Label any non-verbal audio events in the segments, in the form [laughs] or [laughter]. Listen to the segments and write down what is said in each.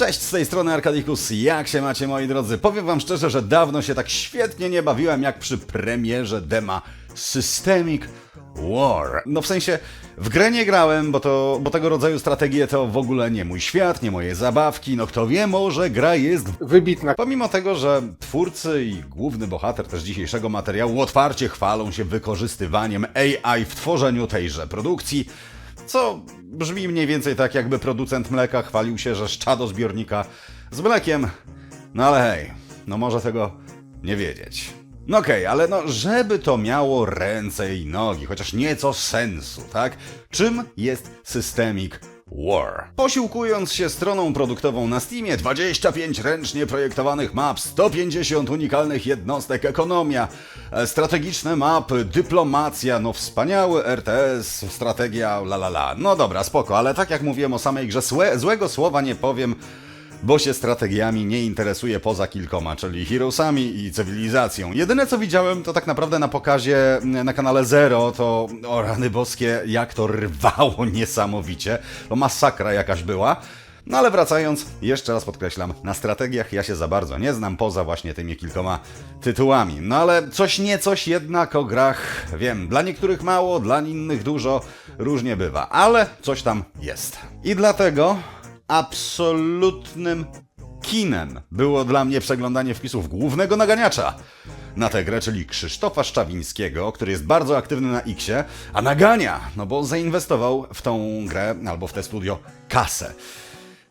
Cześć, z tej strony Arkadikus, jak się macie moi drodzy? Powiem wam szczerze, że dawno się tak świetnie nie bawiłem jak przy premierze dema Systemic War. No w sensie, w grę nie grałem, bo, to, bo tego rodzaju strategie to w ogóle nie mój świat, nie moje zabawki, no kto wie, może gra jest Wybitna. Pomimo tego, że twórcy i główny bohater też dzisiejszego materiału otwarcie chwalą się wykorzystywaniem AI w tworzeniu tejże produkcji, co brzmi mniej więcej tak, jakby producent mleka chwalił się, że szczado zbiornika z mlekiem. No ale hej, no może tego nie wiedzieć. No okej, ale no, żeby to miało ręce i nogi, chociaż nieco sensu, tak? Czym jest Systemic War. Posiłkując się stroną produktową na Steamie, 25 ręcznie projektowanych map, 150 unikalnych jednostek, ekonomia, e, strategiczne mapy, dyplomacja, no wspaniały RTS, strategia, la la la. No dobra, spoko, ale tak jak mówiłem o samej grze, złe, złego słowa nie powiem, bo się strategiami nie interesuje poza kilkoma, czyli Heroesami i cywilizacją. Jedyne co widziałem to tak naprawdę na pokazie mm, na kanale Zero, to o rany boskie, jak to rwało niesamowicie. To masakra jakaś była. No ale wracając, jeszcze raz podkreślam, na strategiach ja się za bardzo nie znam, poza właśnie tymi kilkoma tytułami. No ale coś nie coś jednak o grach wiem. Dla niektórych mało, dla innych dużo, różnie bywa, ale coś tam jest. I dlatego absolutnym kinem było dla mnie przeglądanie wpisów głównego naganiacza na tę grę, czyli Krzysztofa Szczawińskiego, który jest bardzo aktywny na Xie, a nagania, no bo zainwestował w tą grę albo w te studio kasę.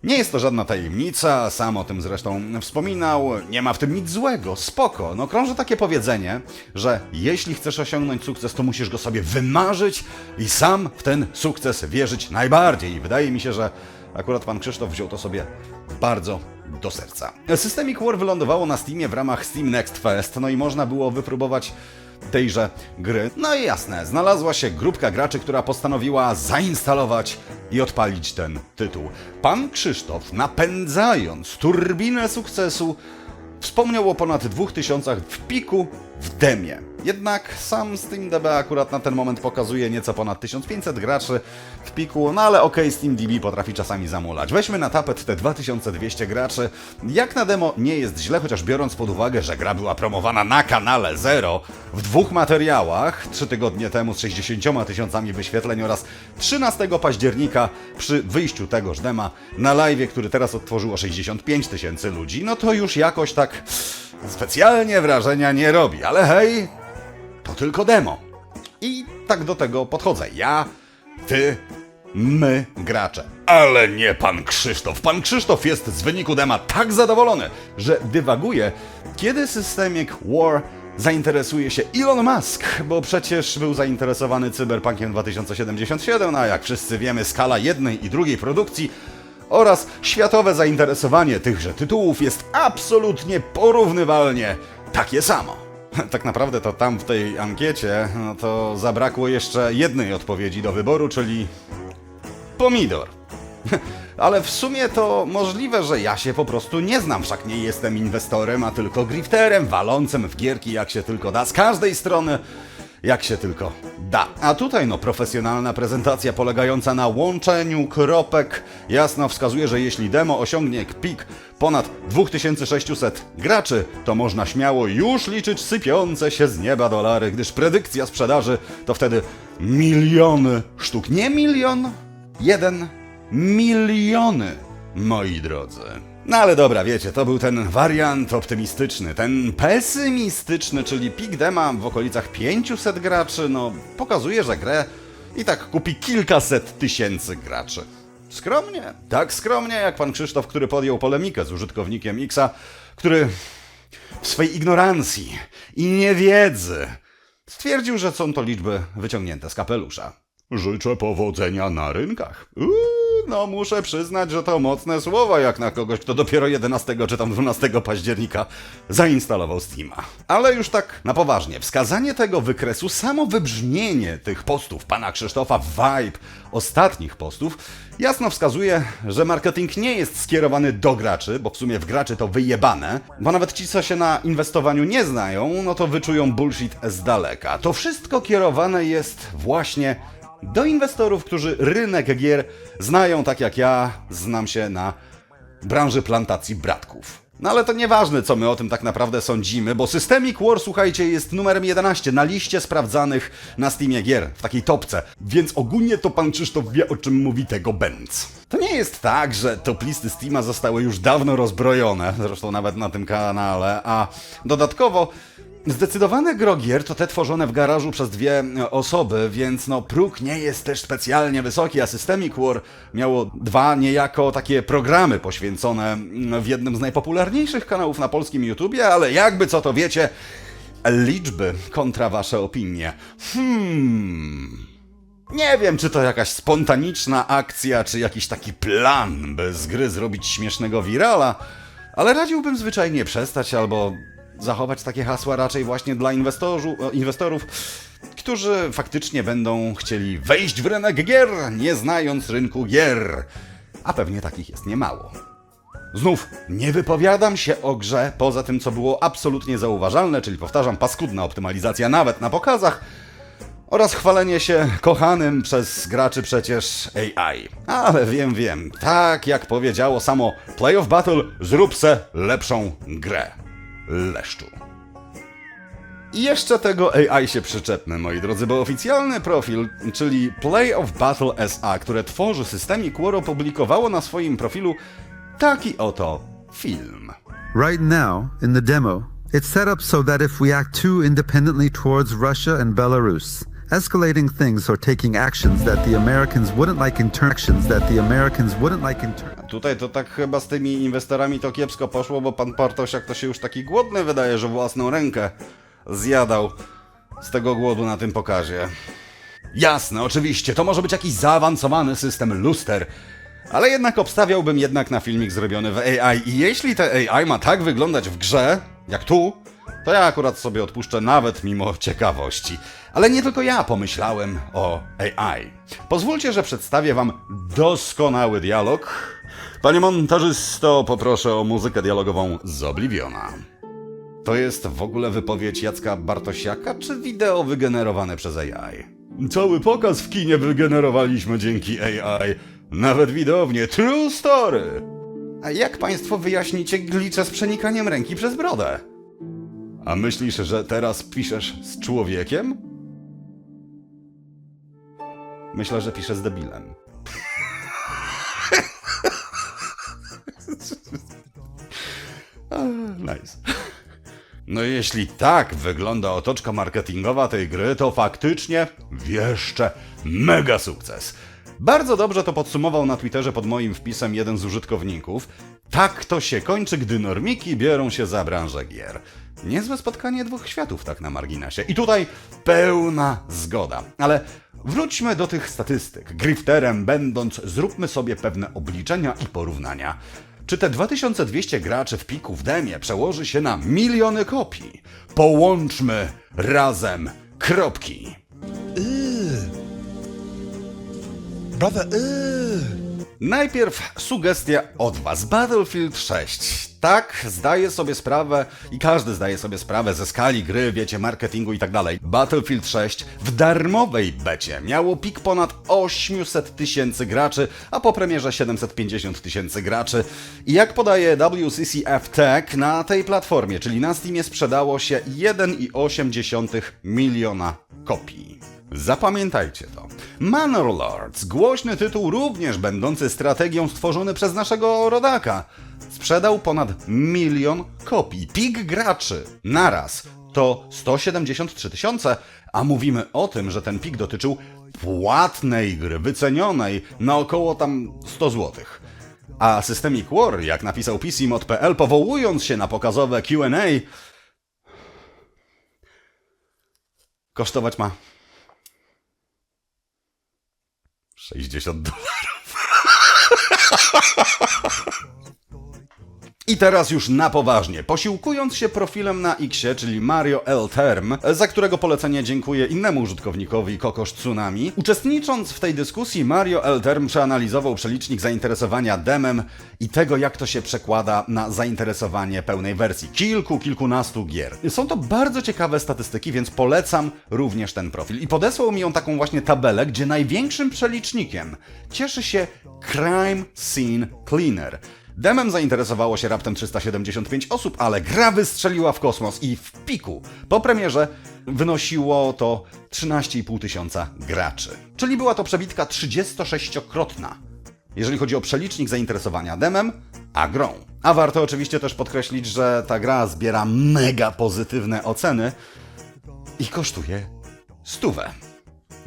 Nie jest to żadna tajemnica, sam o tym zresztą wspominał, nie ma w tym nic złego, spoko. No krąży takie powiedzenie, że jeśli chcesz osiągnąć sukces, to musisz go sobie wymarzyć i sam w ten sukces wierzyć najbardziej. Wydaje mi się, że akurat pan Krzysztof wziął to sobie bardzo do serca. Systemic War wylądowało na Steamie w ramach Steam Next Fest, no i można było wypróbować tejże gry. No i jasne, znalazła się grupka graczy, która postanowiła zainstalować i odpalić ten tytuł. Pan Krzysztof, napędzając turbinę sukcesu, wspomniał o ponad 2000 w piku w demie. Jednak sam SteamDB akurat na ten moment pokazuje nieco ponad 1500 graczy w piku, no ale okej, SteamDB potrafi czasami zamulać. Weźmy na tapet te 2200 graczy. Jak na demo nie jest źle, chociaż biorąc pod uwagę, że gra była promowana na kanale Zero w dwóch materiałach, 3 tygodnie temu z 60 tysiącami wyświetleń oraz 13 października przy wyjściu tegoż dema na live, który teraz odtworzyło 65 tysięcy ludzi, no to już jakoś tak specjalnie wrażenia nie robi, ale hej, to tylko demo. I tak do tego podchodzę. Ja, ty, my, gracze. Ale nie pan Krzysztof. Pan Krzysztof jest z wyniku dema tak zadowolony, że dywaguje, kiedy Systemic War zainteresuje się Elon Musk, bo przecież był zainteresowany Cyberpunkiem 2077, a jak wszyscy wiemy, skala jednej i drugiej produkcji oraz światowe zainteresowanie tychże tytułów jest absolutnie porównywalnie takie samo. [laughs] Tak naprawdę to tam w tej ankiecie no to zabrakło jeszcze jednej odpowiedzi do wyboru, czyli pomidor. [laughs] Ale w sumie to możliwe, że ja się po prostu nie znam, wszak nie jestem inwestorem, a tylko grifterem, walącym w gierki jak się tylko da, z każdej strony jak się tylko da. A tutaj no profesjonalna prezentacja polegająca na łączeniu kropek jasno wskazuje, że jeśli demo osiągnie pik ponad 2600 graczy, to można śmiało już liczyć sypiące się z nieba dolary, gdyż predykcja sprzedaży to wtedy miliony sztuk. Nie milion, jeden miliony, moi drodzy. No ale dobra, wiecie, to był ten wariant optymistyczny. Ten pesymistyczny, czyli pik dema w okolicach 500 graczy, no pokazuje, że grę i tak kupi kilkaset tysięcy graczy. Skromnie. Tak skromnie jak pan Krzysztof, który podjął polemikę z użytkownikiem Xa, który w swej ignorancji i niewiedzy stwierdził, że są to liczby wyciągnięte z kapelusza. Życzę powodzenia na rynkach. Uuu, no muszę przyznać, że to mocne słowa jak na kogoś, kto dopiero 11 czy tam 12 października zainstalował Steama. Ale już tak na poważnie, wskazanie tego wykresu, samo wybrzmienie tych postów pana Krzysztofa, vibe ostatnich postów, jasno wskazuje, że marketing nie jest skierowany do graczy, bo w sumie w graczy to wyjebane, bo nawet ci, co się na inwestowaniu nie znają, no to wyczują bullshit z daleka. To wszystko kierowane jest właśnie do inwestorów, którzy rynek gier znają tak jak ja znam się na branży plantacji bratków. No ale to nieważne, co my o tym tak naprawdę sądzimy, bo Systemic War, słuchajcie, jest numerem 11 na liście sprawdzanych na Steamie gier, w takiej topce. Więc ogólnie to pan Krzysztof wie, o czym mówi tego Benz. To nie jest tak, że top listy Steama zostały już dawno rozbrojone, zresztą nawet na tym kanale, a dodatkowo Zdecydowane grogier to te tworzone w garażu przez dwie e, osoby, więc no próg nie jest też specjalnie wysoki, a Systemic War miało dwa niejako takie programy poświęcone mm, w jednym z najpopularniejszych kanałów na polskim YouTubie, ale jakby co to wiecie, liczby kontra wasze opinie. Hmm... Nie wiem, czy to jakaś spontaniczna akcja, czy jakiś taki plan, by z gry zrobić śmiesznego wirala, ale radziłbym zwyczajnie przestać albo zachować takie hasła raczej właśnie dla inwestorów, którzy faktycznie będą chcieli wejść w rynek gier, nie znając rynku gier. A pewnie takich jest niemało. Znów, nie wypowiadam się o grze poza tym, co było absolutnie zauważalne, czyli powtarzam, paskudna optymalizacja nawet na pokazach, oraz chwalenie się kochanym przez graczy przecież AI. Ale wiem, wiem, tak jak powiedziało samo Play of Battle, zrób se lepszą grę. Leszczu. I jeszcze tego AI się przyczepmy, moi drodzy, bo oficjalny profil, czyli Play of Battle SA, które tworzy Systemic War, opublikowało na swoim profilu taki oto film. Right now, in the demo, it's set up so that if we act too independently towards Russia and Belarus, escalating things or taking actions that the Americans wouldn't like in turn, that the Americans wouldn't like in. Tutaj to tak chyba z tymi inwestorami to kiepsko poszło, bo pan Portosiak to się już taki głodny wydaje, że własną rękę zjadał z tego głodu na tym pokazie. Jasne, oczywiście, to może być jakiś zaawansowany system luster, ale jednak obstawiałbym jednak na filmik zrobiony w AI i jeśli te AI ma tak wyglądać w grze, jak tu, to ja akurat sobie odpuszczę nawet mimo ciekawości. Ale nie tylko ja pomyślałem o AI. Pozwólcie, że przedstawię wam doskonały dialog. Panie montażysto, poproszę o muzykę dialogową z Obliviona. To jest w ogóle wypowiedź Jacka Bartosiaka, czy wideo wygenerowane przez AI? Cały pokaz w kinie wygenerowaliśmy dzięki AI. Nawet widownie. True story! A jak państwo wyjaśnicie glicze z przenikaniem ręki przez brodę? A myślisz, że teraz piszesz z człowiekiem? Myślę, że piszę z debilem. No jeśli tak wygląda otoczka marketingowa tej gry, to faktycznie wieszcze mega sukces. Bardzo dobrze to podsumował na Twitterze pod moim wpisem jeden z użytkowników. Tak to się kończy, gdy normiki biorą się za branżę gier. Niezłe spotkanie dwóch światów, tak na marginesie. I tutaj pełna zgoda. Ale wróćmy do tych statystyk. Grifterem będąc, zróbmy sobie pewne obliczenia i porównania. Czy te 2200 graczy w piku w demie przełoży się na miliony kopii? Połączmy razem kropki. Brother, ugh. Najpierw sugestia od Was. Battlefield 6. Tak, zdaję sobie sprawę i każdy zdaje sobie sprawę ze skali gry, wiecie, marketingu i tak dalej. Battlefield 6 w darmowej becie miało pik ponad 800 tysięcy graczy, a po premierze 750 tysięcy graczy. I jak podaje WCCF Tech, na tej platformie, czyli na Steamie sprzedało się 1,8 miliona kopii. Zapamiętajcie to. Manor Lords, głośny tytuł również będący strategią stworzony przez naszego rodaka, sprzedał ponad milion kopii. Pik graczy naraz to 173 tysiące, a mówimy o tym, że ten pik dotyczył płatnej gry, wycenionej na około tam 100 złotych. A Systemic War, jak napisał PCMod.pl, powołując się na pokazowe Q&A, kosztować ma 60 dolarów. [laughs] I teraz już na poważnie. Posiłkując się profilem na X, czyli Mario L. Term, za którego polecenie dziękuję innemu użytkownikowi Kokosz Tsunami, uczestnicząc w tej dyskusji, Mario L. Term przeanalizował przelicznik zainteresowania demem i tego, jak to się przekłada na zainteresowanie pełnej wersji. Kilku, kilkunastu gier. Są to bardzo ciekawe statystyki, więc polecam również ten profil. I podesłał mi on taką właśnie tabelę, gdzie największym przelicznikiem cieszy się Crime Scene Cleaner. Demem zainteresowało się raptem 375 osób, ale gra wystrzeliła w kosmos i w piku po premierze wynosiło to 13,5 tysiąca graczy. Czyli była to przebitka 36-krotna jeżeli chodzi o przelicznik zainteresowania demem, a grą. A warto oczywiście też podkreślić, że ta gra zbiera mega pozytywne oceny i kosztuje stówę.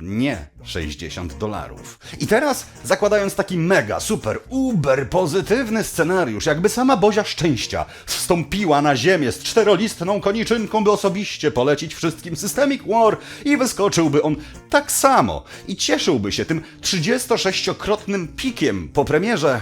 Nie 60 dolarów. I teraz, zakładając taki mega, super, uber pozytywny scenariusz, jakby sama Bozia Szczęścia wstąpiła na ziemię z czterolistną koniczynką, by osobiście polecić wszystkim Systemic War i wyskoczyłby on tak samo i cieszyłby się tym 36-krotnym pikiem po premierze,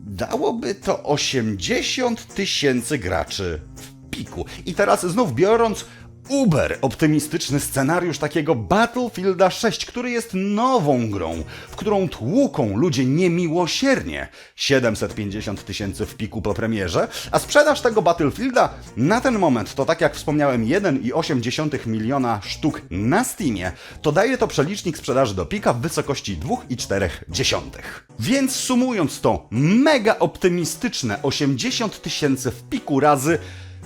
dałoby to 80 tysięcy graczy w piku. I teraz znów biorąc uber optymistyczny scenariusz takiego Battlefielda 6, który jest nową grą, w którą tłuką ludzie niemiłosiernie 750 tysięcy w piku po premierze, a sprzedaż tego Battlefielda na ten moment to tak jak wspomniałem 1,8 miliona sztuk na Steamie, to daje to przelicznik sprzedaży do pika w wysokości 2,4. Więc sumując to mega optymistyczne 80 tysięcy w piku razy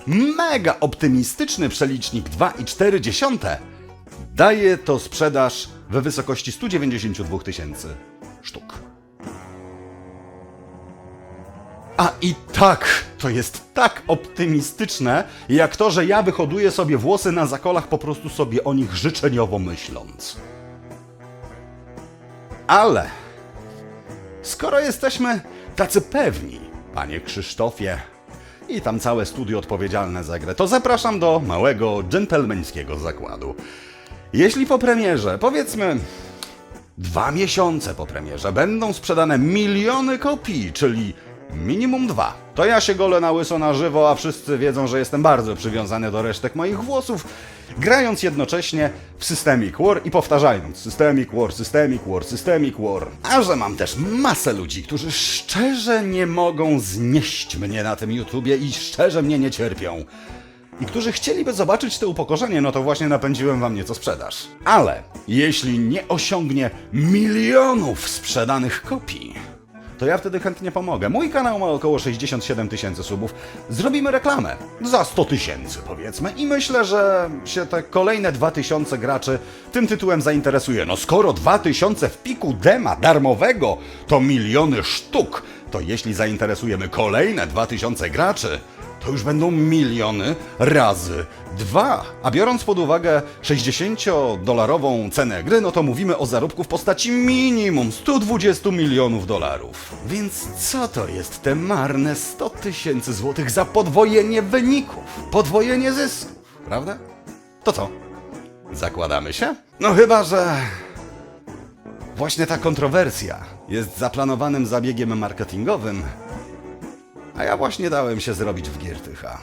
mega optymistyczny przelicznik 2,4 daje to sprzedaż we wysokości 192 tysięcy sztuk. A i tak, to jest tak optymistyczne, jak to, że ja wyhoduję sobie włosy na zakolach, po prostu sobie o nich życzeniowo myśląc. Ale skoro jesteśmy tacy pewni, panie Krzysztofie, i tam całe studio odpowiedzialne za grę, to zapraszam do małego, dżentelmeńskiego zakładu. Jeśli po premierze, powiedzmy dwa miesiące po premierze, będą sprzedane miliony kopii, czyli minimum dwa, to ja się golę na łyso na żywo, a wszyscy wiedzą, że jestem bardzo przywiązany do resztek moich włosów, grając jednocześnie w Systemic War i powtarzając Systemic War, Systemic War, Systemic War. A że mam też masę ludzi, którzy szczerze nie mogą znieść mnie na tym YouTubie i szczerze mnie nie cierpią i którzy chcieliby zobaczyć to upokorzenie, no to właśnie napędziłem wam nieco sprzedaż. Ale jeśli nie osiągnie milionów sprzedanych kopii, to ja wtedy chętnie pomogę. Mój kanał ma około 67 tysięcy subów. Zrobimy reklamę za 100 tysięcy powiedzmy i myślę, że się te kolejne 2000 graczy tym tytułem zainteresuje. No skoro 2000 w piku dema darmowego to miliony sztuk, to jeśli zainteresujemy kolejne 2000 graczy, to już będą miliony razy dwa. A biorąc pod uwagę 60-dolarową cenę gry, no to mówimy o zarobku w postaci minimum 120 milionów dolarów. Więc co to jest te marne 100 tysięcy złotych za podwojenie wyników? Podwojenie zysków, prawda? To co? Zakładamy się? No chyba, że właśnie ta kontrowersja jest zaplanowanym zabiegiem marketingowym, a ja właśnie dałem się zrobić w Giertycha.